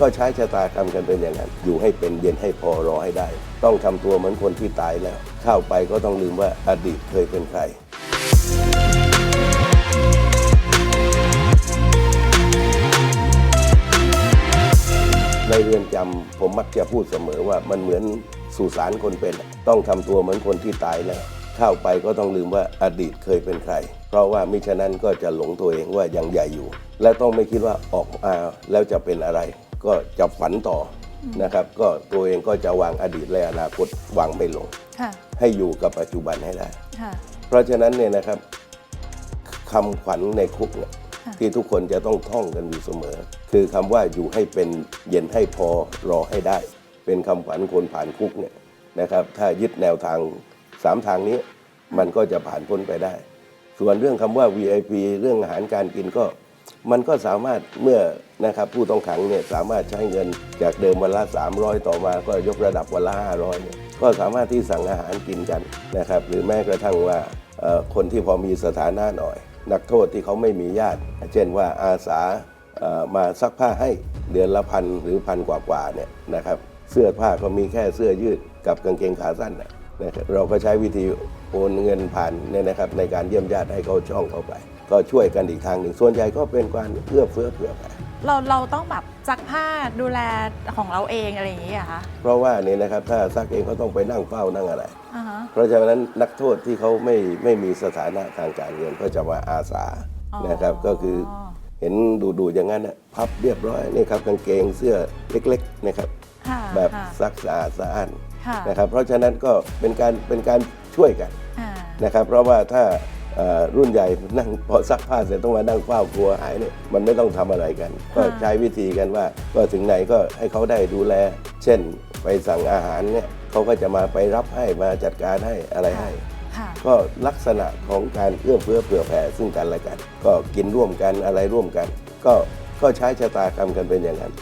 ก็ใช้ชะตากรรมกันเป็นอย่างนั้น อยู่ให้เป็นเย็นให้พอรอให้ได้ ต้องทำตัวเหมือนคนที่ตายแล้ว เข้าไปก็ต้องลืมว่าอดีตเคยเป็นใครในเรือนจำผมมักจะพูดเสมอว่ามันเหมือนสุสานคนเป็น ต้องทำตัวเหมือนคนที่ตายแล้วเข้าไปก็ต้องลืมว่าอดีตเคยเป็นใคร เพราะว่ามิฉะนั้นก็จะหลงตัวเองว่ายังใหญ่อยู่ และต้องไม่คิดว่าออกมาแล้วจะเป็นอะไร ก็จะฝันต่อนะครับ ก็ตัวเองก็จะวางอดีตและอนาคตวางไม่ลง ค่ะให้อยู่กับปัจจุบันให้ได้ ค่ะ เพราะฉะนั้นเนี่ยนะครับคำขวัญในคุกเนี่ยค่ะ ที่ทุกคนจะต้องท่องกันอยู่เสมอ คือคำว่าอยู่ให้เป็นเย็นให้พอรอให้ได้ เป็นคำขวัญคนผ่านคุกเนี่ยนะครับ ถ้ายึดแนวทางสามทางนี้ มันก็จะผ่านพ้นไปได้ ส่วนเรื่องคำว่า VIP เรื่องอาหารการกินก็ มันก็สามารถเมื่อนะครับผู้ต้องขังเนี่ยสามารถใช้เงินจากเดิมวันละ 300 ต่อมาก็ยกระดับวันละ 500เนี่ยก็สามารถที่สั่งอาหารกินกันนะครับหรือแม้กระทั่งว่าคนที่พอมีสถานะหน่อย นักโทษที่เขาไม่มีญาติ เช่นว่าอาสามาซักผ้าให้เดือนละพันหรือพันกว่าๆเนี่ยนะครับเสื้อผ้าก็มีแค่เสื้อยืดกับกางเกงขาสั้นนะนะครับเราก็ใช้วิธีโอนเงินผ่านเนี่ยนะครับในการเยี่ยมญาติให้เขาช่องเข้าไป ก็ช่วยกันอีกทางหนึ่ง ส่วนใหญ่ก็เป็นการเอื้อเฟื้อเผื่อแผ่เราเราต้องแบบซักผ้าดูแลของเราเองอะไรอย่างนี้เหรอะคะเพราะว่าเนี่ยนะครับถ้าซักเองก็ต้องไปนั่งเฝ้านั่งอะไร อ่าฮะ เพราะฉะนั้นนักโทษที่เขาไม่ไม่มีสถานะทางการเงินก็จะมาอาสาอ๋อ นะครับก็คือเห็นดูดูๆอย่างนั้นนะพับเรียบร้อยนี่ครับกางเกงเสื้อเล็กๆนะครับค่ะแบบค่ะซักสะอาดสะอ้านค่ะนะครับเพราะฉะนั้นก็เป็นการเป็นการช่วยกัน อ่านะครับเพราะว่าถ้าเอ่อ รุ่นใหญ่นั่งพอซักผ้าเสร็จต้องมานั่งเฝ้ากลัวหายเนี่ยมันไม่ต้องทำอะไรกัน ก็ใช้วิธีกันว่าก็ถึงไหนก็ให้เขาได้ดูแล เช่นไปสั่งอาหารเนี่ยเขาก็จะมาไปรับให้มาจัดการให้อะไรให้ค่ะก็ลักษณะของการเอื้อเฟื้อเผื่อแผ่ซึ่งกันและกัน ก็กินร่วมกันอะไรร่วมกัน ก็ก็ใช้ชะตากรรมกันเป็นอย่างนั้น